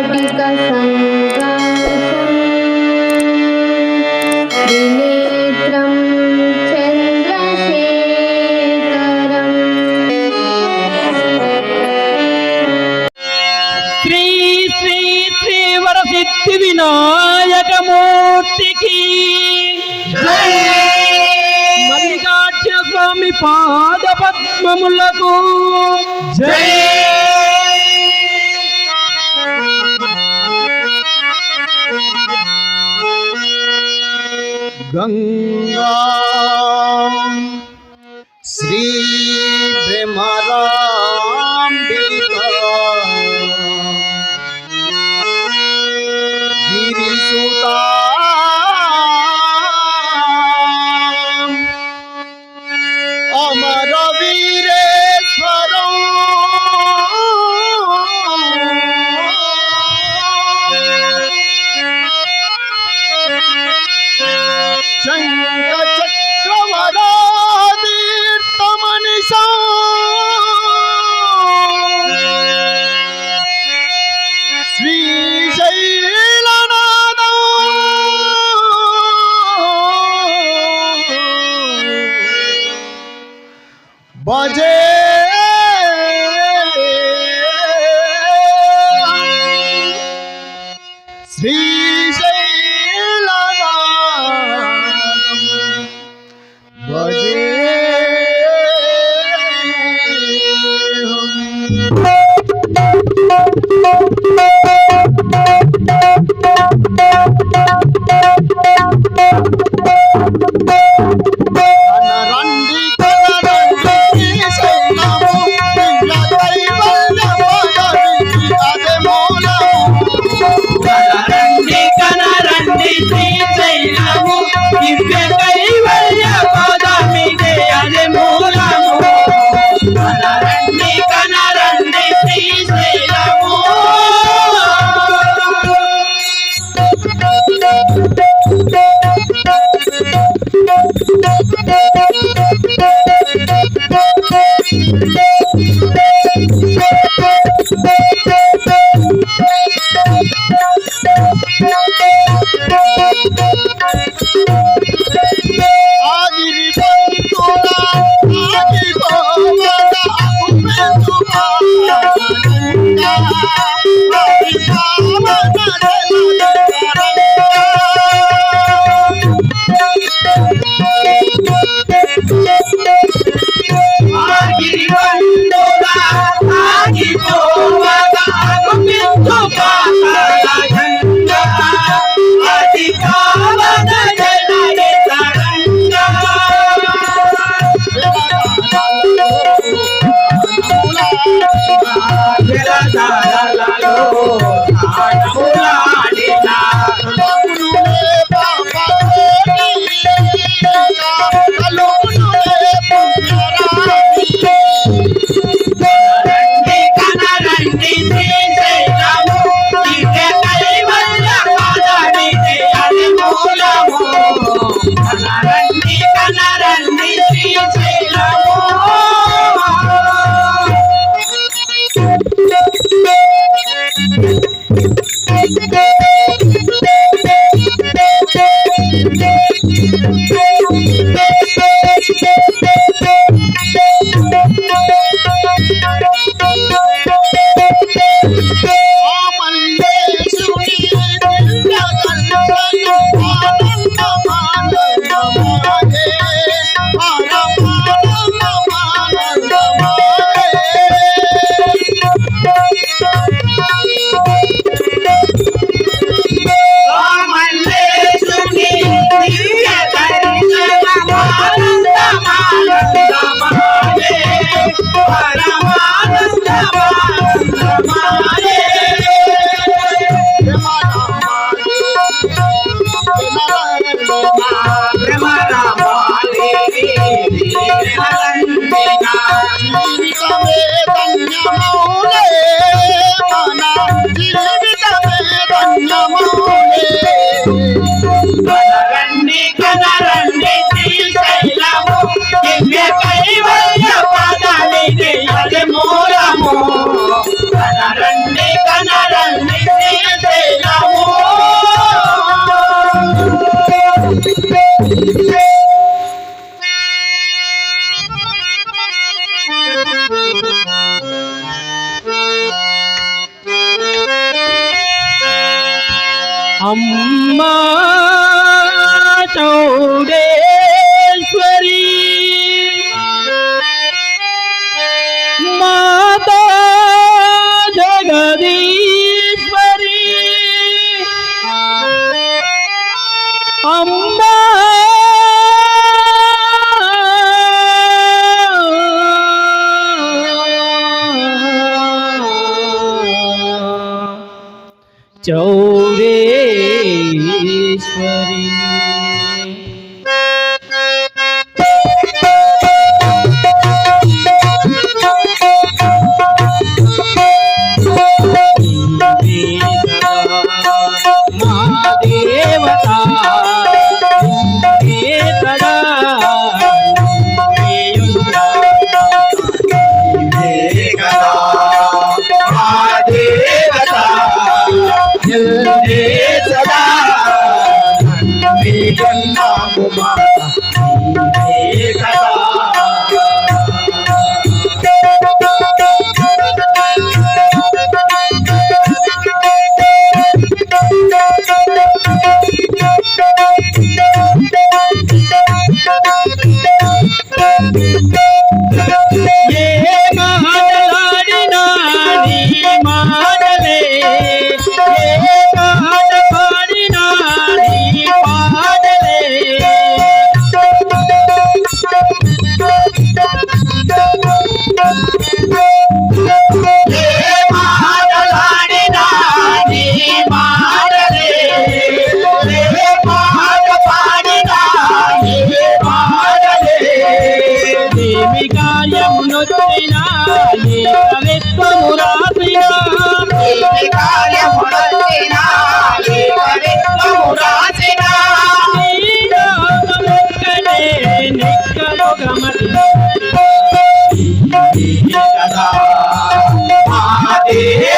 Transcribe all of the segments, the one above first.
స్ఫటిక వినాయకమూర్తికి స్వామి పాద పద్మములకు జై! Ganga Thank you. চৌরে మహాదేవ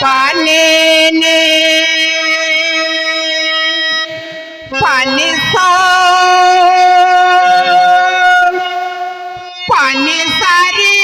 पाण्याने पाणी सा पाणी सारी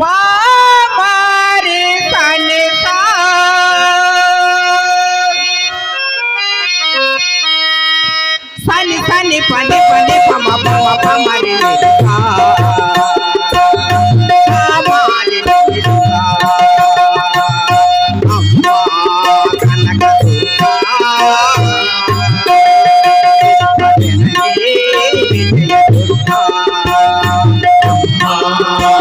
पामारे पाणी सा सानी सानी पाणी पाणी पामा पामा पामारे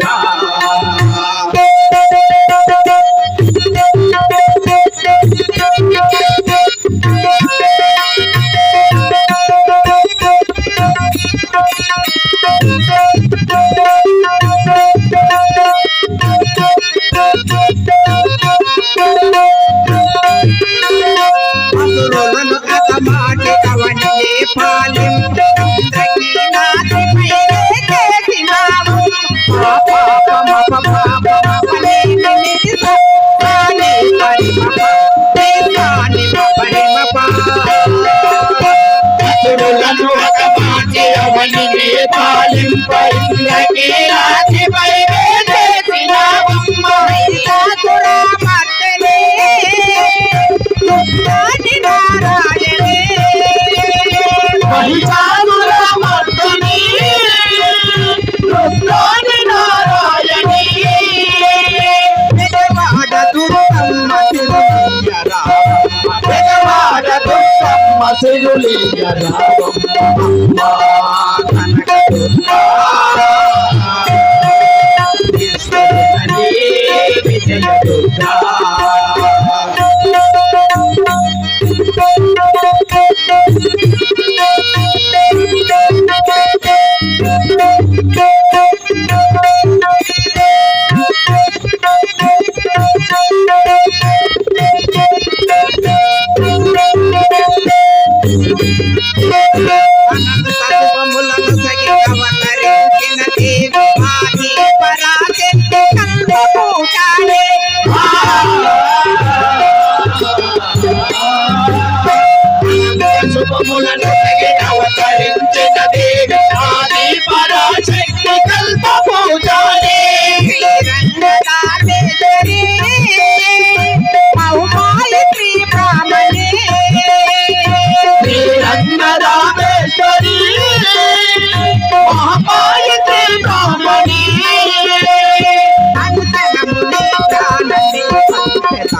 God. బైలకి రాతిపై వేసిన బొమ్మ ಸಿಗುಲಿ ಜನ Yeah.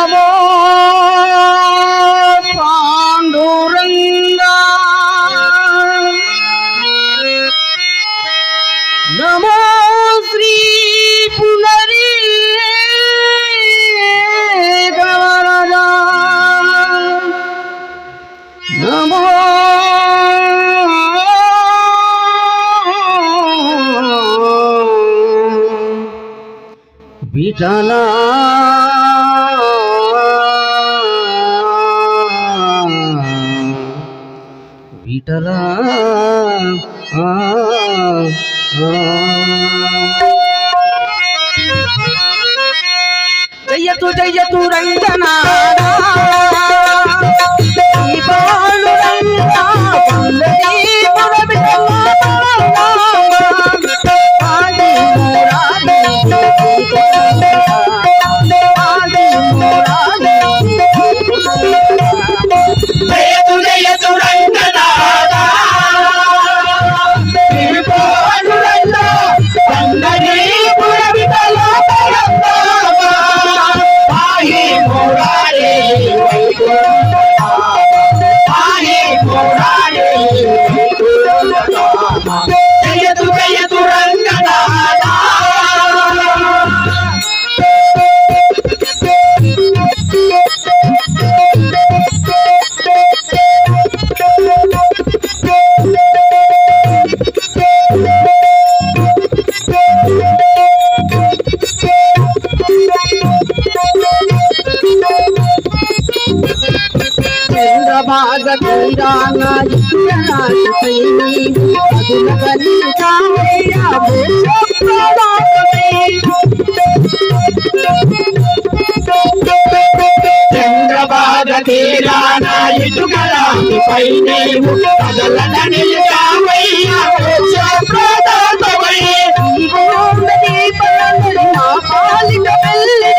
समोर पांडुरंगा नमो श्री पुनरी गवरजा नमो বিটানা విఠలా జయతు జయతు రంగనా ఈ బాలు రంగా प्रभाग చంద్రబాధీరానా ఇటుకలామి పై నీవు కదలన నిలిచావయ్యా ప్రదాతమై దీప పాలిక వెళ్ళి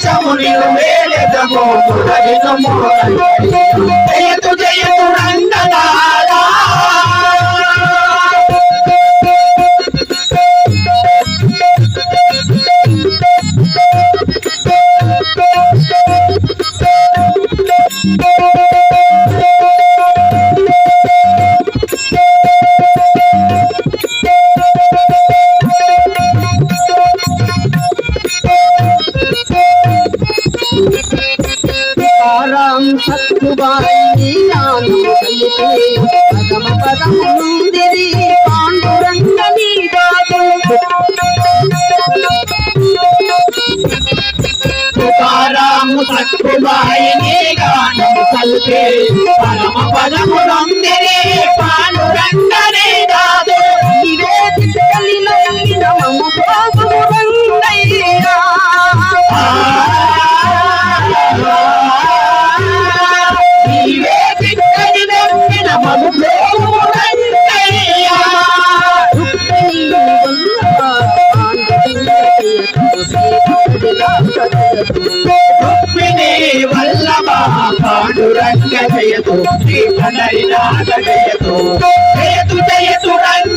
అనుషముని వేలెదము మురగినము జయతు జయతు రంగనారా తుకారాము పరమ పదము నొందిరి పాండురంగ జయతు శ్రీ కనరినాథ జయతు. జయతు జయతు రంగనాథ